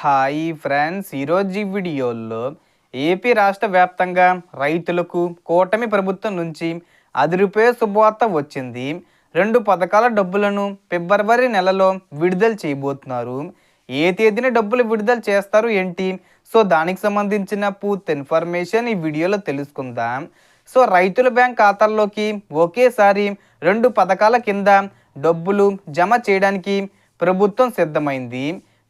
Hi friends. ఈరోజు ఈ వీడియోలో ఏపీ రాష్ట్ర వ్యాప్తంగా రైతులకు కూటమి ప్రభుత్వం నుంచి అదిరిపోయే శుభవార్త వచ్చింది. రెండు పథకాల డబ్బులను ఫిబ్రవరి నెలలో విడుదల చేయబోతున్నారు. ఏ తేదీన డబ్బులు విడుదల చేస్తారు ఏంటి? సో దానికి సంబంధించిన పూర్తి ఇన్ఫర్మేషన్ ఈ వీడియోలో తెలుసుకుందాం. సో రైతుల బ్యాంక్ ఖాతాల్లోకి ఒకేసారి రెండు పథకాల కింద డబ్బులు జమ చేయడానికి ప్రభుత్వం సిద్ధమైంది.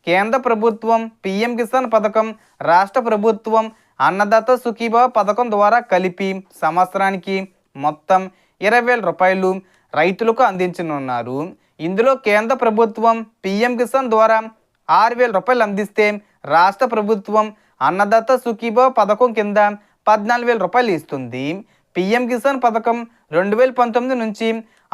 కేంద్ర ప్రభుత్వం పిఎం కిసాన్ పథకం రాష్ట్ర ప్రభుత్వం అన్నదాత సుఖీభావ పథకం ద్వారా కలిపి సంవత్సరానికి మొత్తం ఇరవై వేల రూపాయలు రైతులకు అందించనున్నారు. ఇందులో కేంద్ర ప్రభుత్వం పిఎం కిసాన్ ద్వారా ఆరు వేల రూపాయలు అందిస్తే రాష్ట్ర ప్రభుత్వం అన్నదాత సుఖీభావ పథకం కింద పద్నాలుగు వేల రూపాయలు ఇస్తుంది. పిఎం కిసాన్ పథకం రెండు వేల పంతొమ్మిది నుంచి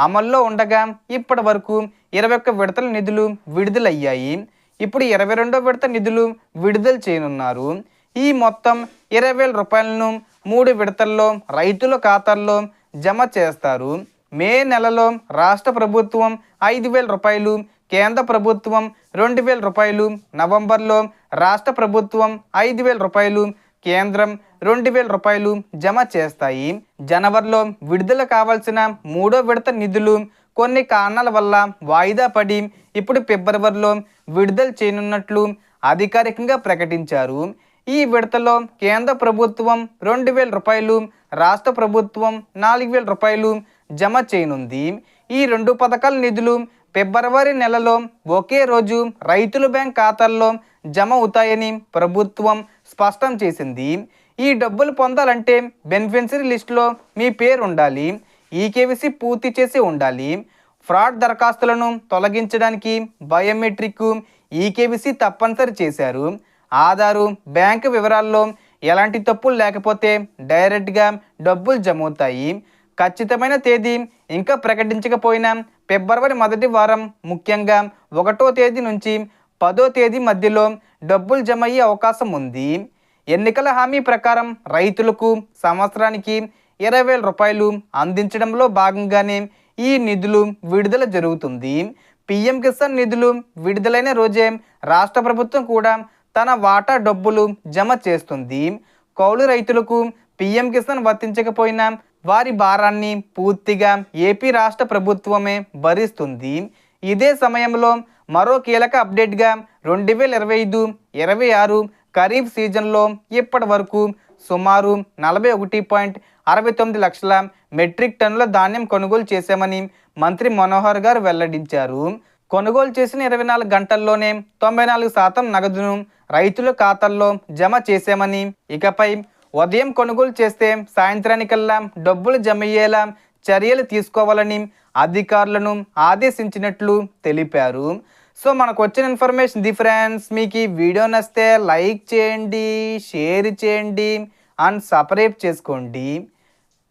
అమల్లో ఉండగా ఇప్పటి వరకు ఇరవై ఒక్క విడతల నిధులు విడుదలయ్యాయి. ఇప్పుడు ఇరవై రెండో విడత నిధులు విడుదల చేయనున్నారు. ఈ మొత్తం ఇరవై వేల రూపాయలను మూడు విడతల్లో రైతుల ఖాతాల్లో జమ చేస్తారు. మే నెలలో రాష్ట్ర ప్రభుత్వం ఐదు వేల రూపాయలు కేంద్ర ప్రభుత్వం రెండు వేల రూపాయలు నవంబర్లో రాష్ట్ర ప్రభుత్వం ఐదు వేల రూపాయలు కేంద్రం రెండు వేల రూపాయలు జమ చేస్తాయి. జనవరిలో విడుదల కావాల్సిన మూడో విడత నిధులు కొన్ని కారణాల వల్ల వాయిదా పడి ఇప్పుడు ఫిబ్రవరిలో విడుదల చేయనున్నట్లు అధికారికంగా ప్రకటించారు. ఈ విడతలో కేంద్ర ప్రభుత్వం రెండు వేల రూపాయలు రాష్ట్ర ప్రభుత్వం నాలుగు వేల రూపాయలు జమ చేయనుంది. ఈ రెండు పథకాల నిధులు ఫిబ్రవరి నెలలో ఒకే రోజు రైతుల బ్యాంక్ ఖాతాల్లో జమ అవుతాయని ప్రభుత్వం స్పష్టం చేసింది. ఈ డబ్బులు పొందాలంటే బెనిఫిషరీ లిస్టులో మీ పేరు ఉండాలి ఈకేవీసీ పూర్తి చేసి ఉండాలి. ఫ్రాడ్ దరఖాస్తులను తొలగించడానికి బయోమెట్రిక్ ఈకేబీసీ తప్పనిసరి చేశారు. ఆధారు బ్యాంకు వివరాల్లో ఎలాంటి తప్పులు లేకపోతే డైరెక్ట్గా డబ్బులు జమ అవుతాయి ఖచ్చితమైన తేదీ ఇంకా ప్రకటించకపోయినా ఫిబ్రవరి మొదటి వారం ముఖ్యంగా ఒకటో తేదీ నుంచి పదో తేదీ మధ్యలో డబ్బులు జమ అయ్యే అవకాశం ఉంది. ఎన్నికల హామీ ప్రకారం రైతులకు సంవత్సరానికి ఇరవై వేల రూపాయలు అందించడంలో భాగంగానే ఈ నిధులు విడుదల జరుగుతుంది. పిఎం కిసాన్ నిధులు విడుదలైన రోజే రాష్ట్ర ప్రభుత్వం కూడా తన వాటా డబ్బులు జమ చేస్తుంది. కౌలు రైతులకు పిఎం కిసాన్ వర్తించకపోయినా వారి భారాన్ని పూర్తిగా ఏపీ రాష్ట్ర ప్రభుత్వమే భరిస్తుంది. ఇదే సమయంలో మరో కీలక అప్డేట్గా రెండు వేల ఇరవై ఐదు ఇరవై ఆరు ఖరీఫ్ సీజన్లో ఇప్పటి వరకు సుమారు నలభై ఒకటి పాయింట్ అరవై తొమ్మిది లక్షల మెట్రిక్ టన్నుల ధాన్యం కొనుగోలు చేశామని మంత్రి మనోహర్ గారు వెల్లడించారు. కొనుగోలు చేసిన ఇరవై నాలుగు గంటల్లోనే తొంభై నాలుగు శాతం నగదును రైతుల ఖాతాల్లో జమ చేశామని ఇకపై ఉదయం కొనుగోలు చేస్తే సాయంత్రానికల్లా డబ్బులు జమ అయ్యేలా చర్యలు తీసుకోవాలని అధికారులను ఆదేశించినట్లు తెలిపారు. సో మనకు వచ్చిన ఇన్ఫర్మేషన్ ది ఫ్రెండ్స్ మీకు ఈ వీడియో నచ్చితే లైక్ చేయండి షేర్ చేయండి అండ్ సబ్స్క్రైబ్ చేసుకోండి.